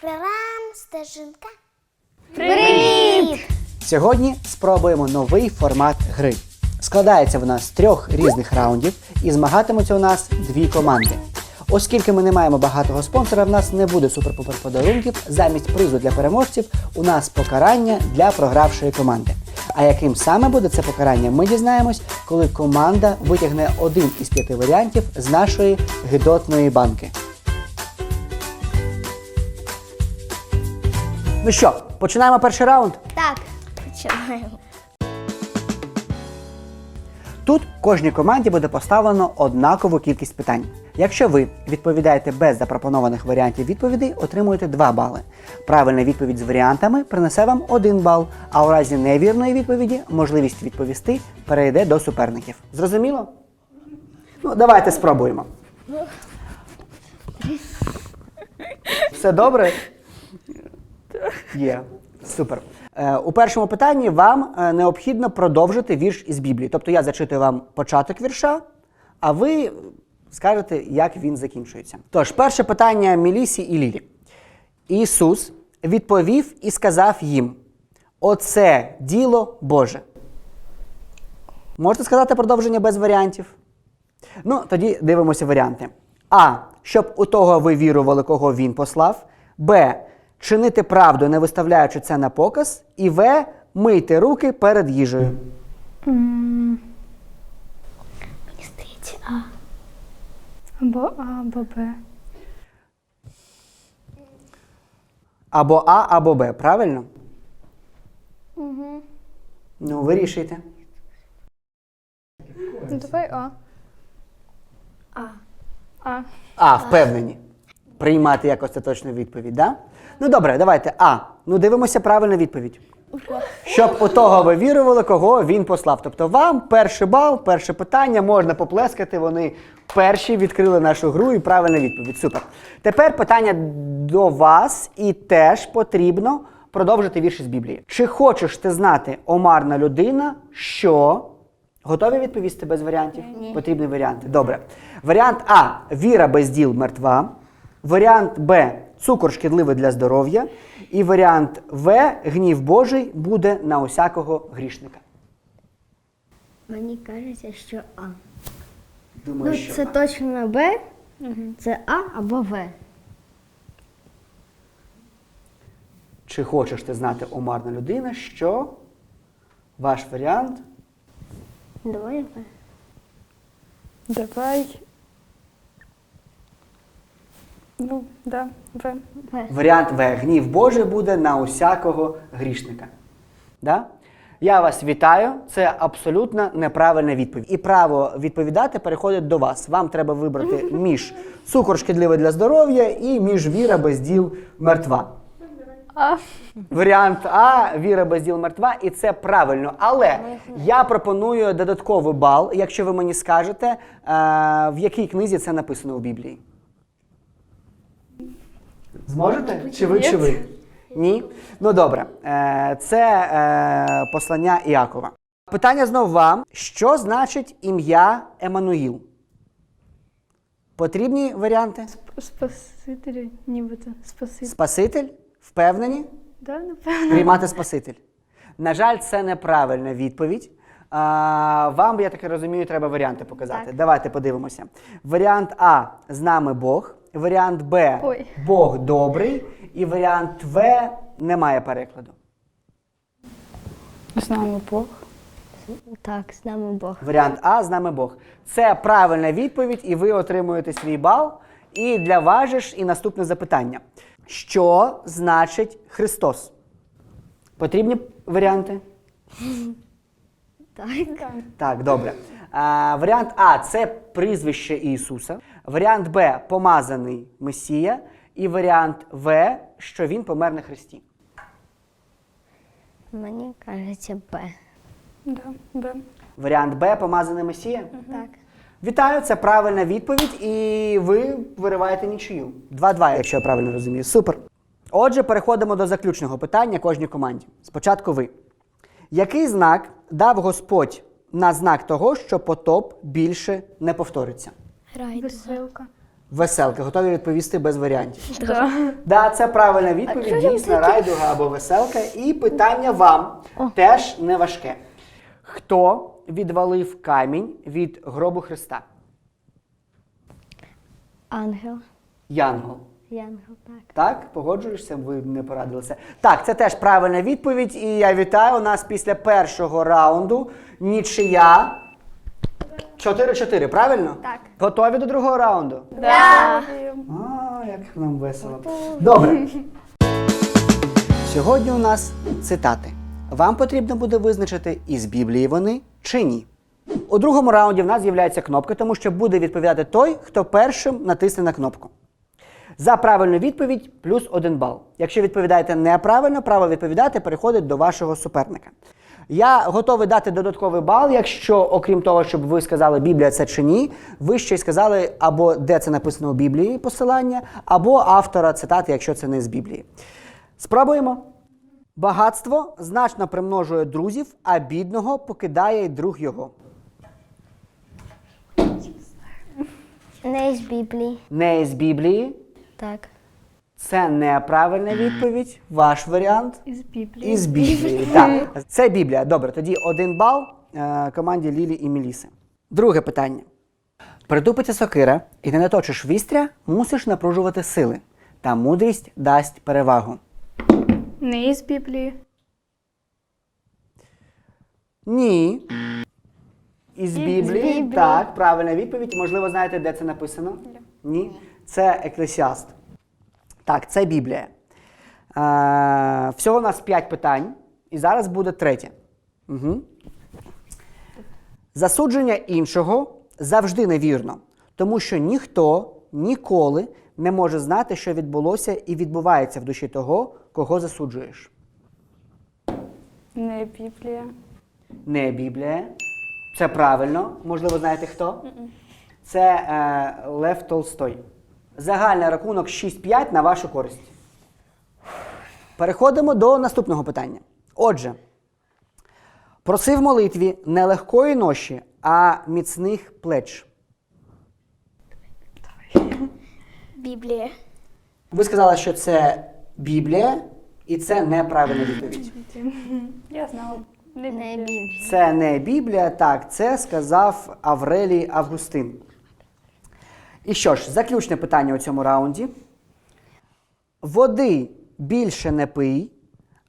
Прирам стежинка. Привіт! Сьогодні спробуємо новий формат гри. Складається вона з трьох різних раундів і змагатимуться у нас дві команди. Оскільки ми не маємо багатого спонсора, в нас не буде супер-пупер подарунків. Замість призу для переможців у нас покарання для програвшої команди. А яким саме буде це покарання, ми дізнаємось, коли команда витягне один із п'яти варіантів з нашої гидотної банки. Ну що, починаємо перший раунд? Так, починаємо. Тут кожній команді буде поставлено однакову кількість питань. Якщо ви відповідаєте без запропонованих варіантів відповідей, отримуєте 2 бали. Правильна відповідь з варіантами принесе вам 1 бал, а у разі невірної відповіді можливість відповісти перейде до суперників. Зрозуміло? Ну, давайте спробуємо. Все добре? Є. Супер. Е, у першому питанні вам е, необхідно продовжити вірш із Біблії. Тобто я зачитую вам початок вірша, а ви скажете, як він закінчується. Тож, перше питання Мілісі і Лілі. Ісус відповів і сказав їм: Оце діло Боже. Можете сказати продовження без варіантів? Ну, тоді дивимося варіанти. А. Щоб у того ви вірували, кого він послав. Б. Чинити правду, не виставляючи це на показ. І В. Мийте руки перед їжею. Мені здається, А. Або А, або Б. Або А, або Б, правильно? Ну, вирішуйте. Ну, давай А. А. А. А, впевнені. Приймати як остаточну відповідь, да? Ну добре, давайте. А. Ну дивимося правильну відповідь. Щоб у того ви вірували, кого він послав. Тобто вам перший бал, перше питання, можна поплескати. Вони перші відкрили нашу гру і правильна відповідь. Супер. Тепер питання до вас, і теж потрібно продовжити вірш із Біблії. Чи хочеш ти знати, омарна людина, що. Готові відповісти без варіантів? Ні. Потрібні варіанти. Добре. Варіант А. Віра без діл мертва. Варіант Б. Цукор шкідливий для здоров'я. І варіант В. Гнів Божий буде на усякого грішника. Мені кажеться, що А. Думаю, Ну, що це А. точно Б, це А або В. Чи хочеш ти знати, омарна людина, що ваш варіант? Давай В. Давай. Ну, да, В. Варіант В. Гнів Божий буде на усякого грішника. Да? Я вас вітаю. Це абсолютно неправильна відповідь. І право відповідати переходить до вас. Вам треба вибрати між цукор шкідливий для здоров'я і між віра без діл мертва. А. Варіант А віра без діл мертва, і це правильно. Але я пропоную додатковий бал, якщо ви мені скажете, е, в якій книзі це написано у Біблії. Зможете? Чи ви, чи ви? Ні? Ну добре. Е, Це е, послання Іакова. Питання знову вам. Що значить ім'я Еммануїл? Потрібні варіанти? Спасителі, нібито. Спаситель. Спаситель? Впевнені? Да, напевно. Приймати Спаситель. На жаль, це неправильна відповідь. А, вам, я таки розумію, треба варіанти показати. Так. Давайте подивимося. Варіант А з нами Бог. Варіант Б Ой. Бог добрий. І варіант В немає перекладу. З нами Бог. Так, з нами Бог. Варіант А з нами Бог. Це правильна відповідь, і ви отримуєте свій бал. І для вас же ж і наступне запитання: що значить Христос? Потрібні варіанти? Так. Так, добре. А, варіант А це прізвище Ісуса. Варіант Б помазаний Месія. І варіант В, що він помер на Христі. Мені кажеться Б. Да, Б. Варіант Б помазаний Месія. Так. Вітаю, це правильна відповідь, і ви вириваєте нічию. 2-2, якщо я правильно розумію. Супер. Отже, переходимо до заключного питання кожній команді. Спочатку ви. Який знак дав Господь на знак того, що потоп більше не повториться? Веселка. Веселка. Готові відповісти без варіантів. Так. Да, це правильна відповідь. Дійсно, райдуга або веселка. І питання вам теж не важке. Хто відвалив камінь від гробу Христа? Ангел. Янгол. Янгел, так. Так, погоджуєшся, ви не порадилися. Так, це теж правильна відповідь. І я вітаю. У нас після першого раунду нічия. 4-4, правильно? Так. Готові до другого раунду? Да. А, як нам весело. Добре. Сьогодні у нас цитати. Вам потрібно буде визначити, із Біблії вони чи ні. У другому раунді в нас з'являється кнопка, тому що буде відповідати той, хто першим натисне на кнопку. За правильну відповідь плюс один бал. Якщо відповідаєте неправильно, право відповідати переходить до вашого суперника. Я готовий дати додатковий бал, якщо, окрім того, щоб ви сказали Біблія це чи ні, ви ще й сказали або де це написано у Біблії посилання, або автора цитати, якщо це не з Біблії. Спробуємо. Багатство значно примножує друзів, а бідного покидає й друг його. Не з Біблії. Не з Біблії. Так. Це неправильна відповідь. Ваш варіант. Із Біблії. Із Біблії. Так, це Біблія. Добре, тоді один бал е, команді Лілі і Міліси. Друге питання. Притупиться сокира, і не наточиш вістря, мусиш напружувати сили, та мудрість дасть перевагу. Не із Біблії. Ні. Із Біблії. Біблії. Так, правильна відповідь. Можливо, знаєте, де це написано? Ні. Це Еклесіаст. Так, це Біблія. Е, всього у нас 5 питань, і зараз буде третє. Угу. Засудження іншого завжди невірно, тому що ніхто ніколи не може знати, що відбулося і відбувається в душі того, кого засуджуєш. Не Біблія. Не Біблія. Це правильно. Можливо, знаєте хто? Це е, Лев Толстой. Загальний рахунок 6-5 на вашу користь. Переходимо до наступного питання. Отже, проси в молитві не легкої ноші, а міцних плеч. Біблія. Ви сказали, що це Біблія, і це неправильна відповідь. Я знала. Не. Біблія. Це не Біблія, так, це сказав Аврелій Августин. І що ж, заключне питання у цьому раунді. Води більше не пий,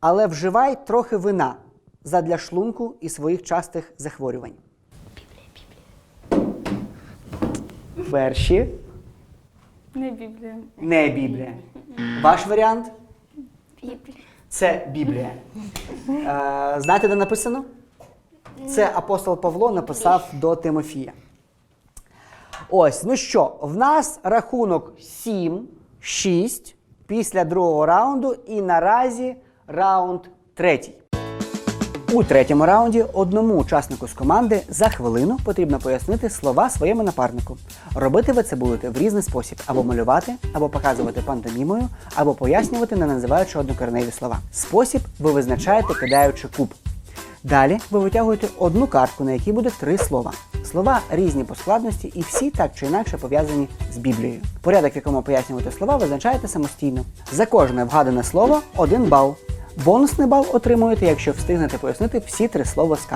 але вживай трохи вина задля шлунку і своїх частих захворювань. Перші Не Біблія. не Біблія. Ваш варіант Біблія. це Біблія. Е, знаєте, де написано? Це апостол Павло написав до Тимофія. Ось, ну що, в нас рахунок 7-6 після другого раунду, і наразі раунд третій. У третьому раунді одному учаснику з команди за хвилину потрібно пояснити слова своєму напарнику. Робити ви це будете в різний спосіб: або малювати, або показувати пантомімою, або пояснювати, не називаючи однокореневі слова. Спосіб ви визначаєте, кидаючи куб. Далі ви витягуєте одну картку, на якій буде три слова. Слова різні по складності і всі так чи інакше пов'язані з Біблією. Порядок, в якому пояснювати слова, визначаєте самостійно. За кожне вгадане слово один бал. Бонусний бал отримуєте, якщо встигнете пояснити всі три слова з.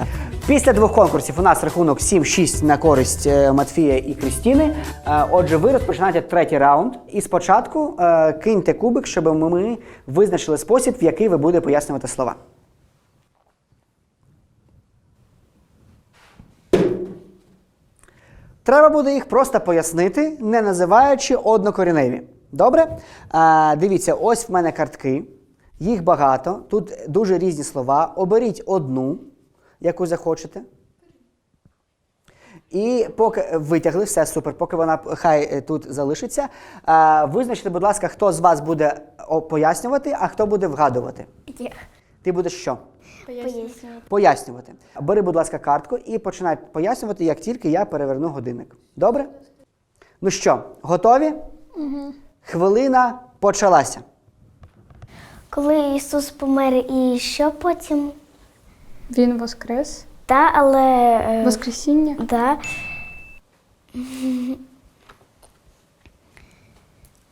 Після двох конкурсів у нас рахунок 7-6 на користь е, Матфія і Крістіни. Е, Отже, ви розпочинаєте третій раунд. І спочатку е, киньте кубик, щоб ми визначили спосіб, в який ви будете пояснювати слова. Треба буде їх просто пояснити, не називаючи однокоріневі. Добре? А, дивіться, ось в мене картки. Їх багато. Тут дуже різні слова. Оберіть одну, яку захочете. І поки витягли, все супер, поки вона хай е, тут залишиться. Визначте, будь ласка, хто з вас буде пояснювати, а хто буде вгадувати. Я. Ти будеш що? Пояснювати. Пояснювати. Бери, будь ласка, картку і починай пояснювати, як тільки я переверну годинник. Добре? Ну що, готові? Угу. Хвилина почалася. Коли Ісус помер і що потім? Він воскрес. Та, але. е, Воскресіння. Да.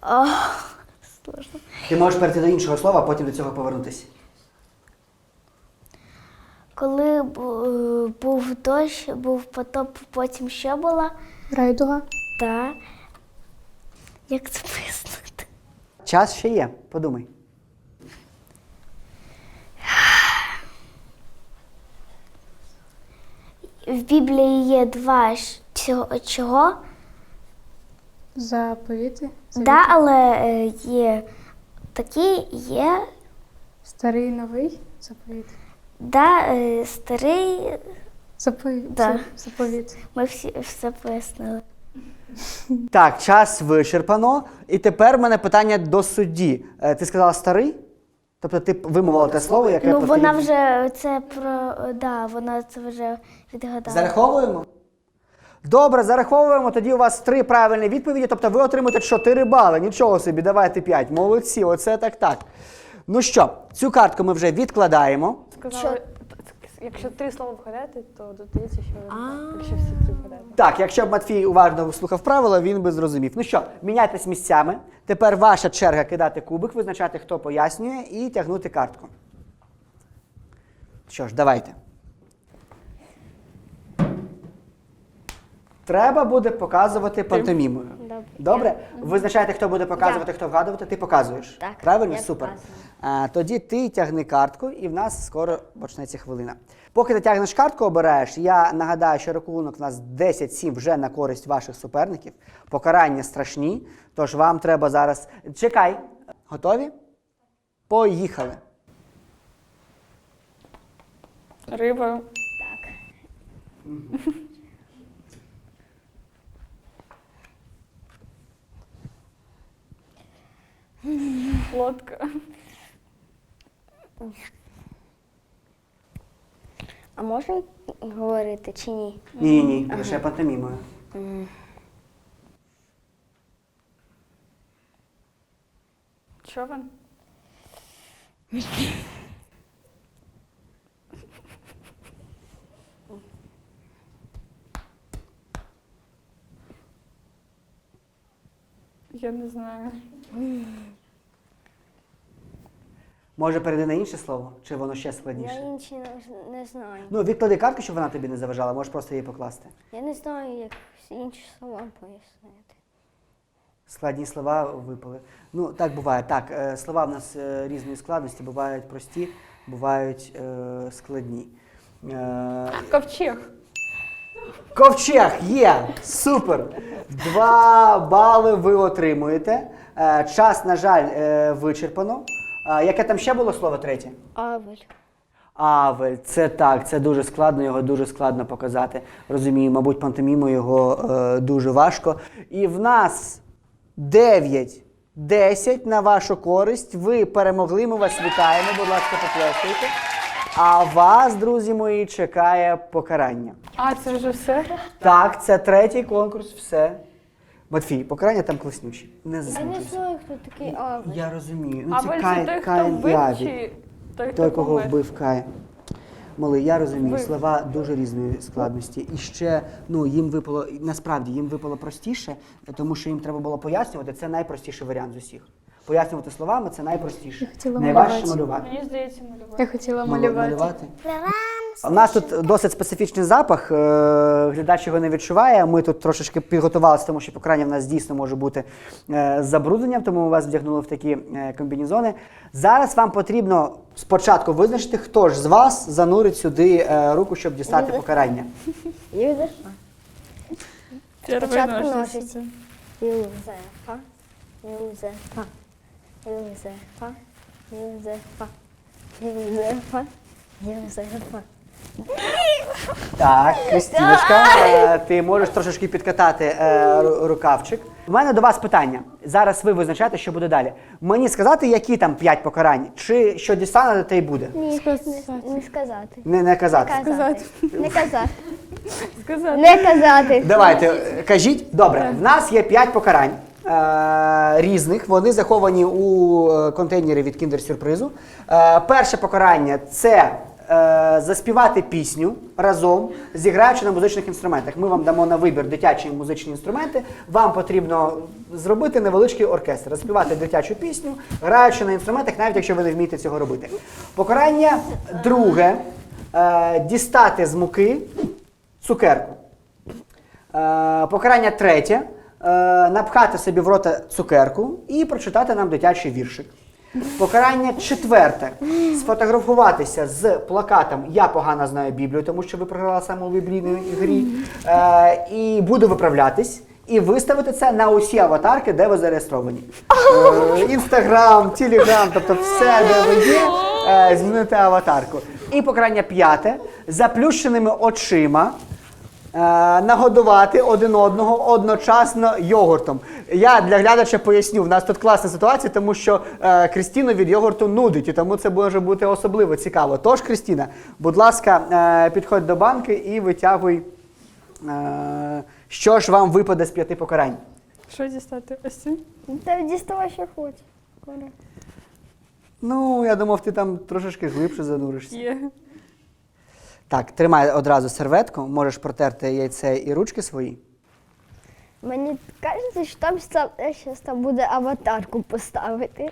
О, сложно. Ти можеш перейти до іншого слова, а потім до цього повернутися. Коли був дощ, був потоп, потім що було? Райдуга. Та. Як це пояснити? Час ще є, подумай. В Біблії є два цього чого. Заповіти. Да, але е, є такі, є Старий новий заповіт. Да, е, старий. Заповіт. Да. Заповіт. Ми всі все пояснили. Так, час вичерпано. І тепер в мене питання до судді. Е, Ти сказала старий? Тобто ти вимовила те слово, яке Ну вона вже це про да, вона це вже відгадала. Зараховуємо? Добре, зараховуємо. Тоді у вас три правильні відповіді, тобто ви отримаєте 4 бали. Нічого собі, давайте 5. Молодці, оце так так. Ну що, цю картку ми вже відкладаємо. Сказали, якщо три слова вгадати, то додається що. Якщо всі три вгадати. Так, якщо б Матвій уважно слухав правила, він би зрозумів. Ну що, міняйтесь місцями. Тепер ваша черга кидати кубик, визначати, хто пояснює, і тягнути картку. Що ж, давайте. Треба буде показувати пантомімою. Добре. Добре? Визначайте, хто буде показувати, хто вгадувати, ти показуєш. Так, Правильно? я Супер. А, тоді ти тягни картку, і в нас скоро почнеться хвилина. Поки ти тягнеш картку, обираєш, я нагадаю, що рахунок у нас 10-7 вже на користь ваших суперників. Покарання страшні, тож вам треба зараз. Чекай. Готові? Поїхали. Риба. Лодка. А можна говорити чи ні? Ні, ні, ні, лише пантомімою. Човен. Я не знаю. Може, перейди на інше слово, чи воно ще Я складніше? інші не, не знаю. Ну, відклади картку, щоб вона тобі не заважала, можеш просто її покласти. Я не знаю, як інші слова пояснити. Складні слова випали. Ну, так буває. Так, е, слова в нас е, різної складності, бувають прості, бувають е, складні. Е, Ковчег. ковчег є! Супер! Два бали ви отримуєте. Е, час, на жаль, е, вичерпано. Яке там ще було слово третє? Авель. Авель, це так, це дуже складно, його дуже складно показати. Розумію, мабуть, пантомімою його е, дуже важко. І в нас 9, 10 на вашу користь. Ви перемогли, ми вас вітаємо, будь ласка, поплескайте. А вас, друзі мої, чекає покарання. А, це вже все? Так, це третій конкурс, все. Матвій, покарання там класнючі. Не Я не засмучуйся. знаю, хто такий Авель. Я розумію. Ну, це Вель Каїн, це той, хто Каїн і вбив, Авіль. чи той, хто Той, кого помер? вбив Кай. Малий, я розумію, Вбив. слова дуже різної складності. І ще ну їм випало насправді їм випало простіше, тому що їм треба було пояснювати. Це найпростіший варіант з усіх. Пояснювати словами це найпростіше. Я хотіла Найважче малювати. малювати. Мені здається, малювати. Я хотіла Мал- малювати. У нас тут досить специфічний запах. е, Глядач його не відчуває. Ми тут трошечки підготувалися, тому що покарання в нас дійсно може бути е, з забрудненням, тому ми вас вдягнули в такі е, комбінезони. Зараз вам потрібно спочатку визначити, хто ж з вас занурить сюди руку, щоб дістати покарання. Спочатку ножиці. Юзефа. Юзефа. Юзефа. Юзефа. Юзефа. Юзефа. Так, Кристіночка, е, ти можеш трошечки підкатати е, ру- рукавчик. У мене до вас питання. Зараз ви визначаєте, що буде далі. Мені сказати, які там п'ять покарань, чи що дістанете, те й буде. Ні, не, не сказати. Не, не казати. Казати. Не казати. Сказати. Не казати. Давайте, е, кажіть. Добре, в нас є п'ять покарань е, різних. Вони заховані у е, контейнері від кіндер-сюрпризу. Е, перше покарання це заспівати пісню разом, зіграючи на музичних інструментах. Ми вам дамо на вибір дитячі музичні інструменти. Вам потрібно зробити невеличкий оркестр, заспівати дитячу пісню, граючи на інструментах, навіть якщо ви не вмієте цього робити. Покарання друге е, дістати з муки цукерку. Е, покарання третє е, напхати собі в рота цукерку і прочитати нам дитячий віршик. Покарання четверте сфотографуватися з плакатом Я погано знаю Біблію, тому що ви програли саме у біблійній грі. Е, і буду виправлятись. І виставити це на усі аватарки, де ви зареєстровані. Е, Інстаграм, Телеграм, тобто все, де ви є, е, змінити аватарку. І покарання п'яте заплющеними очима нагодувати один одного одночасно йогуртом. Я для глядача поясню, в нас тут класна ситуація, тому що е, Крістіну від йогурту нудить, і тому це може бути особливо цікаво. Тож, Крістіна, будь ласка, е, підходь до банки і витягуй, е, що ж вам випаде з п'яти покарань. Що дістати? Ось це? Та діставай, що хочеш. Ну, я думав, ти там трошечки глибше зануришся. Є. Так, тримай одразу серветку, можеш протерти яйце і ручки свої. Мені кажеться, що там зараз там буде аватарку поставити.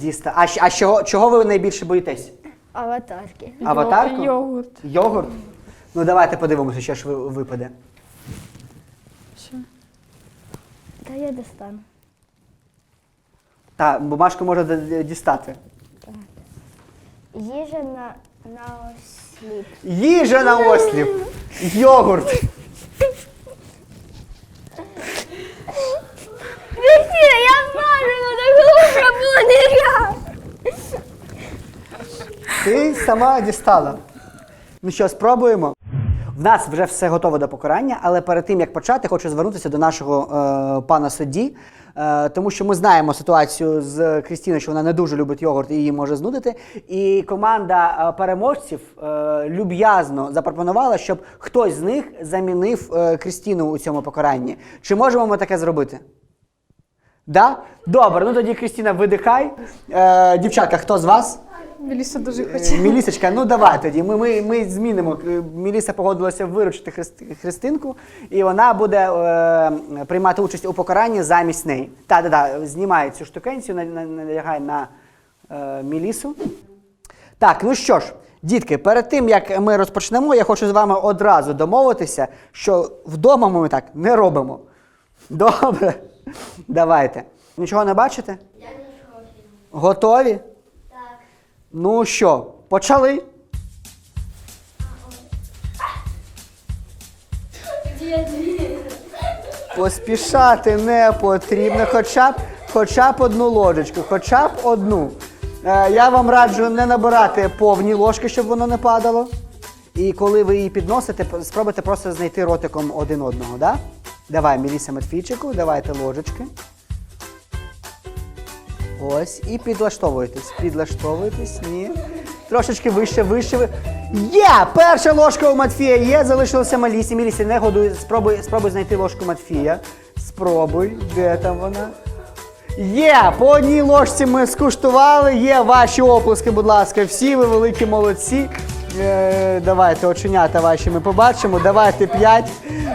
Діста. А, щ- а чого, чого ви найбільше боїтесь? Аватарки. Аватарку? Йогурт. Йогурт? Ну давайте подивимося, що ж ви- випаде. Що? Та я достану. Та, бумажку можна д- д- дістати. Їжа на, на осліп. Їжа на осліп. Йогурт. Кристина, я знаю, ну так вже було не я. Ти сама дістала. Ну що, спробуємо? В нас вже все готово до покарання, але перед тим як почати, хочу звернутися до нашого е, пана судді, е, тому що ми знаємо ситуацію з Крістіною, що вона не дуже любить йогурт і її може знудити. І команда е, переможців е, люб'язно запропонувала, щоб хтось з них замінив е, Крістіну у цьому покаранні. Чи можемо ми таке зробити? Да? Добре, ну тоді Крістіна, видихай. Е, дівчатка, хто з вас? Меліса дуже Е, хоче. Мілісочка, ну давай тоді. Ми, ми, ми змінимо. Е, Міліса погодилася виручити Христ- Христинку, і вона буде е, приймати участь у покаранні замість неї. Так, так, так, знімай цю штукенцію, на- на- на е, Мілісу. Так, ну що ж, дітки, перед тим як ми розпочнемо, я хочу з вами одразу домовитися, що вдома ми так не робимо. Добре? Давайте. Нічого не бачите? Я нічого. Готові? Ну що, почали? Поспішати не потрібно, хоча б, хоча б одну ложечку, хоча б одну. Е, я вам раджу не набирати повні ложки, щоб воно не падало. І коли ви її підносите, спробуйте просто знайти ротиком один одного. Да? Давай, Міліса Матвійчику, давайте ложечки. Ось, і підлаштовуйтесь. Підлаштовуйтесь, ні. Трошечки вище, вище. Є! Перша ложка у Матфія є, залишилося Малісі. Мілісі, не годуй, спробуй, спробуй знайти ложку Матфія. Спробуй, де там вона? Є! По одній ложці ми скуштували. Є ваші оплески, будь ласка. Всі ви великі молодці. Е, давайте оченята ваші ми побачимо. Давайте п'ять.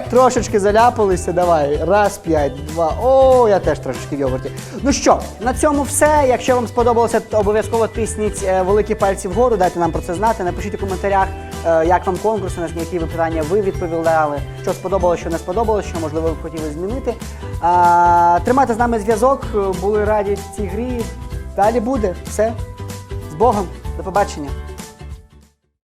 Трошечки заляпалися. Давай. Раз, п'ять, два. О, я теж трошечки в йогурті. Ну що, на цьому все. Якщо вам сподобалося, то обов'язково тисніть е, великі пальці вгору. Дайте нам про це знати. Напишіть у коментарях, е, як вам конкурс, на які ви питання ви відповідали, що сподобалося, що не сподобалося, що можливо ви хотіли змінити. А, тримайте з нами зв'язок. Були раді цій грі. Далі буде. Все. З Богом. До побачення.